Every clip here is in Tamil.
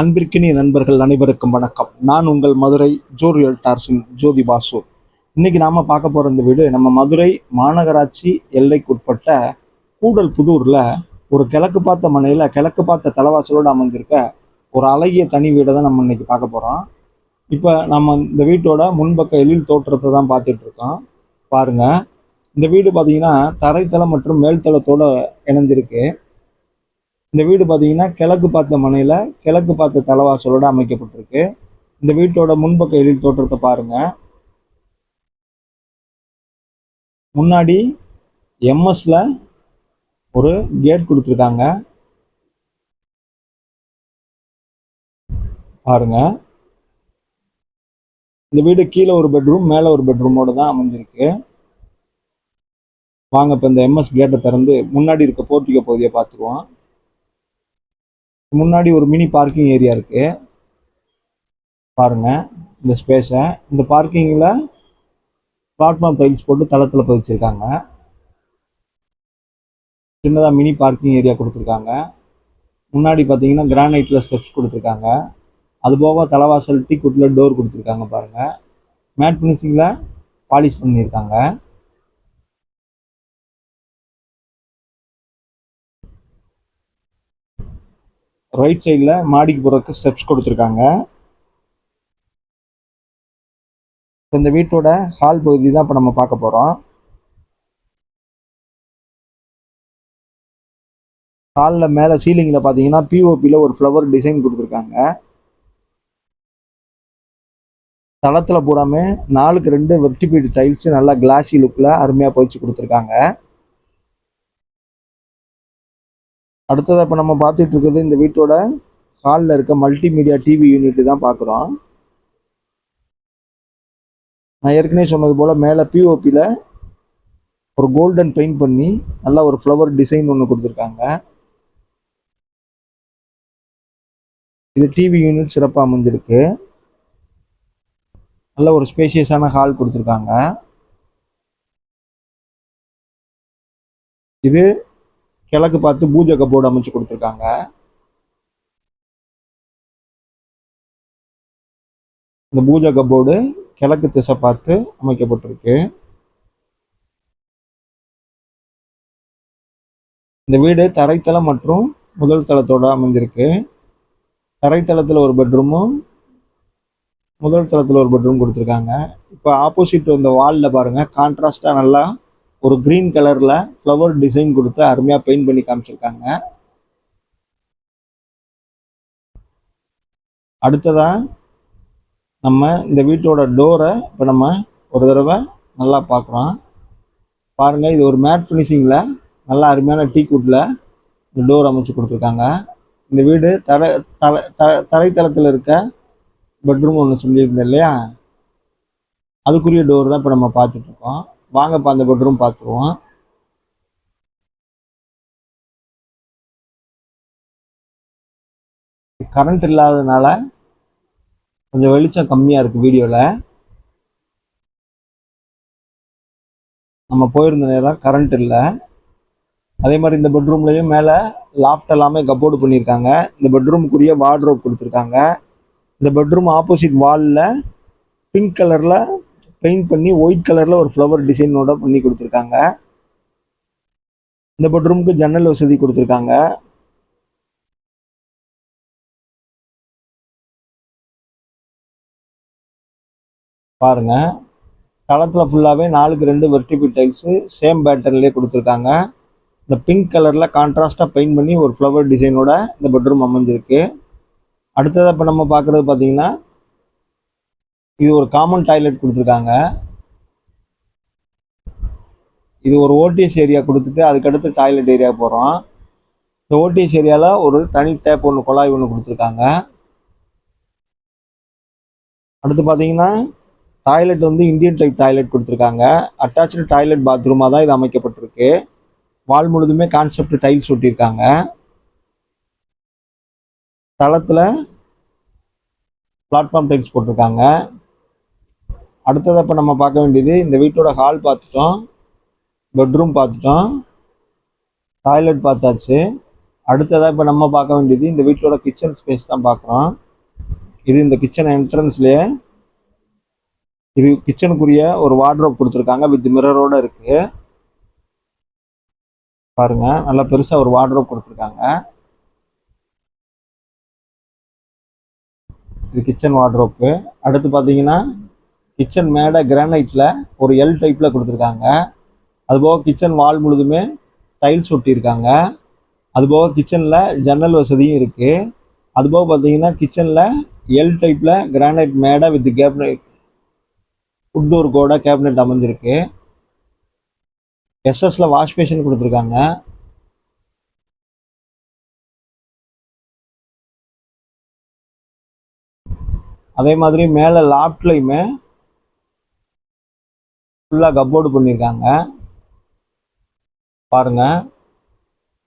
அன்பிற்கினிய நண்பர்கள் அனைவருக்கும் வணக்கம். நான் உங்கள் மதுரை ஜோரியல் டார்சின் ஜோதி பாசு. இன்னைக்கு நாம பார்க்க போற இந்த வீடு நம்ம மதுரை மாநகராட்சி எல்லைக்குட்பட்ட கூடல் புதூர்ல ஒரு கிழக்கு பார்த்த மனையில கிழக்கு பார்த்த தலைவாசலோடு அமைஞ்சிருக்க ஒரு அழகிய தனி வீடை தான் நம்ம இன்னைக்கு பார்க்க போறோம். இப்போ நம்ம இந்த வீட்டோட முன்பக்க எழில் தோற்றத்தை தான் பார்த்துட்டு இருக்கோம். பாருங்க. இந்த வீடு பார்த்தீங்கன்னா தரைத்தளம் மற்றும் மேல்தளத்தோட இணைஞ்சிருக்கு. இந்த வீடு பார்த்தீங்கன்னா கிழக்கு பார்த்த மனையில் கிழக்கு பார்த்த தலைவாசலோட அமைக்கப்பட்டிருக்கு. இந்த வீட்டோட முன்பக்க எழில் தோற்றத்தை பாருங்க. முன்னாடி எம்எஸ்ல ஒரு கேட் கொடுத்துருக்காங்க. பாருங்க. இந்த வீடு கீழே ஒரு பெட்ரூம் மேலே ஒரு பெட்ரூமோடு தான் அமைஞ்சிருக்கு. வாங்க இப்போ இந்த எம்எஸ் கேட்டை திறந்து முன்னாடி இருக்க போர்ட்டிகோ பகுதியை பார்த்துருவோம் முன்னாடி ஒரு மினி பார்க்கிங் ஏரியா இருக்கு. பாருங்க இந்த ஸ்பேஸை இந்த பார்க்கிங்கில் பிளாட்ஃபார்ம் டைல்ஸ் போட்டு தளத்தில் பதிச்சிருக்காங்க. சின்னதாக மினி பார்க்கிங் ஏரியா கொடுத்துருக்காங்க. முன்னாடி பார்த்தீங்கன்னா கிரானைட்டில் ஸ்டெப்ஸ் கொடுத்துருக்காங்க. அது போக தலைவாசல் டீ குட்டில் டோர் கொடுத்துருக்காங்க பாருங்க. மேட் ஃபினிஷிங்கில் பாலிஷ் பண்ணியிருக்காங்க. ரைட் சைடில் மாடிக்கு போகிறதுக்கு ஸ்டெப்ஸ் கொடுத்துருக்காங்க. இந்த வீட்டோட ஹால் பகுதி தான் இப்போ நம்ம பார்க்க போகிறோம் ஹாலில் மேலே சீலிங்கில் பார்த்தீங்கன்னா பிஓபியில் ஒரு ஃப்ளவர் டிசைன் கொடுத்துருக்காங்க. தளத்தில் பூராமே நாலுக்கு ரெண்டு வெர்டிபீடு டைல்ஸ் நல்லா கிளாஸி லுக்கில் அருமையாக போயிச்சு கொடுத்துருக்காங்க. அடுத்ததாக இப்போ நம்ம பார்த்துட்டு இருக்கிறது இந்த வீட்டோட ஹாலில் இருக்க மல்டிமீடியா டிவி யூனிட் தான் பார்க்குறோம். நான் ஏற்கனவே சொன்னது போல் மேலே பிஓபியில் ஒரு கோல்டன் பெயிண்ட் பண்ணி நல்லா ஒரு ஃப்ளவர் டிசைன் ஒன்று கொடுத்துருக்காங்க. இது டிவி யூனிட் சிறப்பாக அமைஞ்சிருக்கு. நல்ல ஒரு ஸ்பேஷியஸான ஹால் கொடுத்துருக்காங்க. இது கிழக்கு பார்த்து பூஜை கபோர்டு அமைச்சு கொடுத்துருக்காங்க. இந்த பூஜை கபோர்டு கிழக்கு திசை பார்த்து அமைக்கப்பட்டிருக்கு. இந்த வீடு தரைத்தளம் மற்றும் முதல் தளத்தோட அமைஞ்சிருக்கு. தரைத்தளத்தில் ஒரு பெட்ரூமும் முதல் தளத்தில் ஒரு பெட்ரூம் கொடுத்துருக்காங்க. இப்போ ஆப்போசிட் இந்த வாலில் பாருங்கள் கான்ட்ராஸ்டாக நல்லா ஒரு க்ரீன் கலரில் ஃப்ளவர் டிசைன் கொடுத்து அருமையாக பெயிண்ட் பண்ணி காமிச்சிருக்காங்க. அடுத்ததாக நம்ம இந்த வீட்டோட டோரை இப்போ நம்ம ஒரு தடவை நல்லா பார்க்குறோம். பாருங்கள் இது ஒரு மேட் ஃபினிஷிங்கில் நல்லா அருமையான டீ குட்டில் இந்த டோர் அமைச்சு கொடுத்துருக்காங்க. இந்த வீடு தரை தலை த தரைத்தளத்தில் இருக்க பெட்ரூம் ஒன்று சொல்லியிருந்தேன் இல்லையா? அதுக்குரிய டோர் தான் இப்போ நம்ம பார்த்துட்ருக்கோம் வாங்கப்பா அந்த பெட்ரூம் பார்த்துருவோம் கரண்ட் இல்லாததுனால கொஞ்சம் வெளிச்சம் கம்மியாக இருக்குது வீடியோவில் நம்ம போயிருந்த நேரம் கரண்ட் இல்லை. அதே மாதிரி இந்த பெட்ரூம்லேயும் மேலே லாஃப்ட் எல்லாமே கப்போர்டு பண்ணியிருக்காங்க. இந்த பெட்ரூமுக்குரிய வார்ட்ரோப் கொடுத்துருக்காங்க. இந்த பெட்ரூம் ஆப்போசிட் வாலில் பிங்க் கலரில் பெயிண்ட் பண்ணி ஒயிட் கலரில் ஒரு ஃப்ளவர் டிசைனோட பண்ணி கொடுத்துருக்காங்க. இந்த பெட்ரூமுக்கு ஜன்னல் வசதி கொடுத்துருக்காங்க. பாருங்க. தளத்தில் ஃபுல்லாகவே நாலுக்கு ரெண்டு வெர்டிபி டைல்ஸு சேம் பேட்டர்ன்லேயே கொடுத்துருக்காங்க. இந்த பிங்க் கலரில் கான்ட்ராஸ்டாக பெயிண்ட் பண்ணி ஒரு ஃப்ளவர் டிசைனோட இந்த பெட்ரூம் அமைஞ்சிருக்கு. அடுத்ததாக இப்போ நம்ம பார்க்குறது பார்த்தீங்கன்னா இது ஒரு காமன் டாய்லெட் கொடுத்துருக்காங்க. இது ஒரு ஓடிஎஸ் ஏரியா கொடுத்துட்டு அதுக்கடுத்து டாய்லெட் ஏரியா போகிறோம் இந்த ஓடிஎஸ் ஏரியாவில் ஒரு தனி டேப் ஒன்று குழாய் ஒன்று கொடுத்துருக்காங்க. அடுத்து பார்த்தீங்கன்னா டாய்லெட் வந்து இந்தியன் டைப் டாய்லெட் கொடுத்துருக்காங்க. அட்டாச்சு டாய்லெட் பாத்ரூமாக தான் இது அமைக்கப்பட்டிருக்கு. வால் முழுதுமே கான்செப்ட் டைல்ஸ் ஒட்டியிருக்காங்க. தளத்தில் பிளாட்ஃபார்ம் டைல்ஸ் போட்டிருக்காங்க. அடுத்தது இப்போ நம்ம பார்க்க வேண்டியது இந்த வீட்டோட ஹால் பார்த்துட்டோம் பெட்ரூம் பார்த்துட்டோம் டாய்லெட் பார்த்தாச்சு. அடுத்ததாக இப்போ நம்ம பார்க்க வேண்டியது இந்த வீட்டோட கிச்சன் ஸ்பேஸ் தான் பார்க்குறோம். இது இந்த கிச்சன் என்ட்ரன்ஸ்லேயே இது கிச்சனுக்குரிய ஒரு வார்ட்ரோப் கொடுத்துருக்காங்க வித் மிரரோட இருக்கு. பாருங்க நல்லா பெருசாக ஒரு வார்ட்ரோப் கொடுத்துருக்காங்க. இது கிச்சன் வார்ட்ரோப்பு அடுத்து பார்த்தீங்கன்னா கிச்சன் மேடை கிரானைட்டில் ஒரு எல் டைப்ல கொடுத்துருக்காங்க. அதுபோக கிச்சன் வால் முழுதுமே டைல்ஸ் ஒட்டியிருக்காங்க. அதுபோக கிச்சனில் ஜன்னல் வசதியும் இருக்கு. அதுபோக பார்த்தீங்கன்னா கிச்சனில் எல் டைப்ல கிரானைட் மேடை வித் கேபினட் உட்டோர் கூட கேபினெட் அமைஞ்சிருக்கு. எஸ்எஸ்ல வாஷ் பேஷன் கொடுத்துருக்காங்க. அதே மாதிரி மேலே லாஃப்ட்லையுமே ஃபுல்லாக கப்போர்டு பண்ணியிருக்காங்க பாருங்க.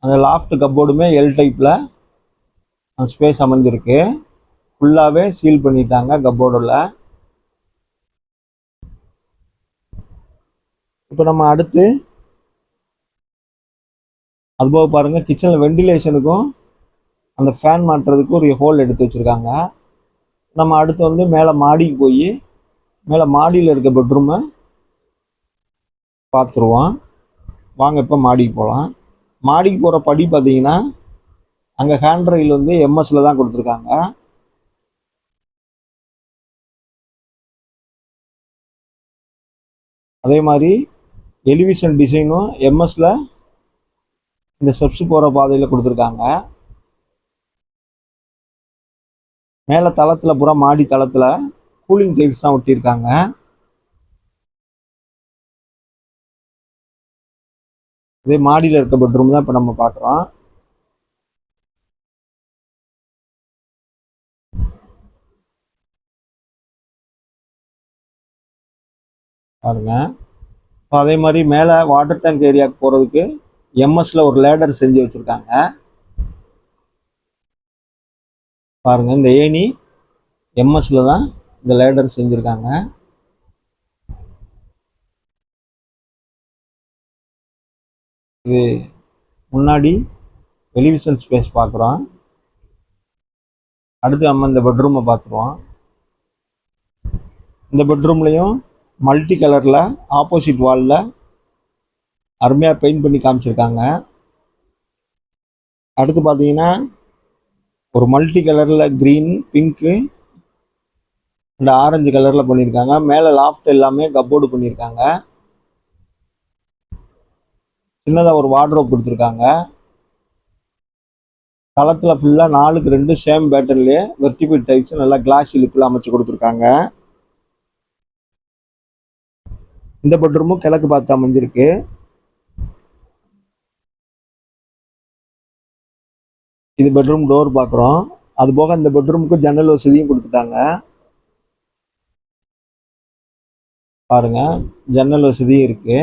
அந்த லாஃப்ட் கப்போர்டுமே எல் டைப்பில் ஸ்பேஸ் அமைஞ்சிருக்கு. ஃபுல்லாகவே சீல் பண்ணிட்டாங்க கப்போர்டில் இப்போ நம்ம அடுத்து அதுபோக பாருங்க கிச்சனில் வெண்டிலேஷனுக்கும் அந்த ஃபேன் மாட்டுறதுக்கு ஒரு ஹோல் எடுத்து வச்சுருக்காங்க. நம்ம அடுத்து வந்து மேலே மாடிக்கு போய் மேலே மாடியில் இருக்க பெட்ரூமை பார்த்துருவோம் வாங்க இப்போ மாடிக்கு போகலாம் மாடிக்கு போகிற படி பார்த்தீங்கன்னா அங்கே ஹேண்ட் ரயில் வந்து எம்எஸ்சில் தான் கொடுத்துருக்காங்க. அதே மாதிரி எலிவேஷன் டிசைனும் எம்எஸ்சில் இந்த ஸ்டெப்ஸ் போகிற பாதையில் கொடுத்துருக்காங்க. மேலே தளத்தில் பூரா மாடி தளத்தில் கூலிங் டைல்ஸ் தான் ஒட்டியிருக்காங்க. இதே மாடியில் இருக்க பெட்ரூம் தான் இப்போ நம்ம பார்க்குறோம் பாருங்க. இப்போ அதே மாதிரி மேலே வாட்டர் டேங்க் ஏரியாவுக்கு போகிறதுக்கு எம்எஸ்ல ஒரு லேடர் செஞ்சு வச்சுருக்காங்க. பாருங்க இந்த ஏணி எம்எஸ்ல தான் இந்த லேடர் செஞ்சுருக்காங்க. இது முன்னாடி டெலிவிஷன் ஸ்பேஸ் பார்க்குறோம். அடுத்து நம்ம இந்த பெட்ரூமை பார்த்துருவோம். இந்த பெட்ரூம்லேயும் மல்டி கலரில் ஆப்போசிட் வாலில் அருமையாக பெயிண்ட் பண்ணி காமிச்சிருக்காங்க. அடுத்து பார்த்தீங்கன்னா ஒரு மல்டி கலரில் க்ரீன் பிங்க்கு அண்ட் ஆரஞ்சு கலரில் பண்ணியிருக்காங்க. மேலே லாஃப்ட் எல்லாமே கப்போர்டு பண்ணியிருக்காங்க. சின்னதாக ஒரு வார்ட்ரோப் கொடுத்துருக்காங்க. களத்தில் ஃபுல்லாக நாலுக்கு ரெண்டு சேம் பேட்டர்லேயே வெர்டிபிள் டைப்ஸ் நல்லா கிளாஸ் இழுக்குள்ள அமைச்சு கொடுத்துருக்காங்க. இந்த பெட்ரூமும் கிழக்கு பார்த்து அமைஞ்சிருக்கு. இது பெட்ரூம் டோர் பார்க்குறோம் அது போக இந்த பெட்ரூமுக்கு ஜன்னல் வசதியும் கொடுத்துட்டாங்க. பாருங்க ஜன்னல் வசதியும் இருக்கு.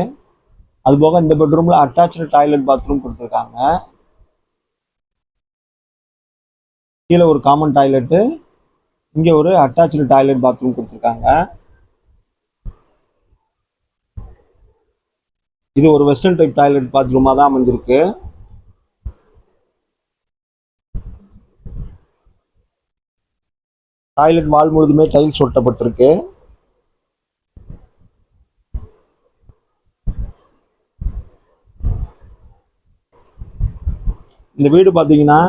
அது போக இந்த பெட்ரூம்ல அட்டாச்சு டாய்லெட் பாத்ரூம் கொடுத்துருக்காங்க. கீழே ஒரு காமன் டாய்லெட்டு இங்க ஒரு அட்டாச்சு டாய்லெட் பாத்ரூம் கொடுத்துருக்காங்க. இது ஒரு வெஸ்டர்ன் டைப் டாய்லெட் பாத்ரூமாக தான் அமைஞ்சிருக்கு. டாய்லெட் வால் முழுதுமே டைல்ஸ் ஒட்டப்பட்டிருக்கு. இந்த வீடு பார்த்தீங்கன்னா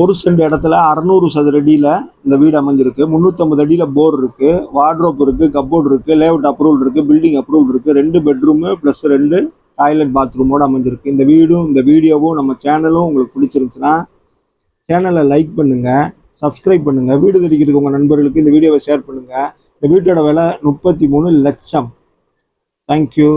ஒரு சென்ட் இடத்துல அறநூறு சதுர அடியில் இந்த வீடு அமைஞ்சிருக்கு. முந்நூற்றம்பது அடியில் போர் இருக்குது வார்ட்ரோப் இருக்குது கப்போர்டு இருக்குது லேஅவுட் அப்ரூவல் இருக்குது பில்டிங் அப்ரூவல் இருக்குது ரெண்டு பெட்ரூமு ப்ளஸ் ரெண்டு டாய்லெட் பாத்ரூமோட அமைஞ்சிருக்கு. இந்த வீடும் இந்த வீடியோவும் நம்ம சேனலும் உங்களுக்கு பிடிச்சிருந்துச்சுன்னா சேனலை லைக் பண்ணுங்கள் சப்ஸ்கிரைப் பண்ணுங்கள் வீடு தெரிக்கிறதுக்கு உங்கள் நண்பர்களுக்கு இந்த வீடியோவை ஷேர் பண்ணுங்கள் இந்த வீட்டோட விலை முப்பத்தி மூணு லட்சம். தேங்க்யூ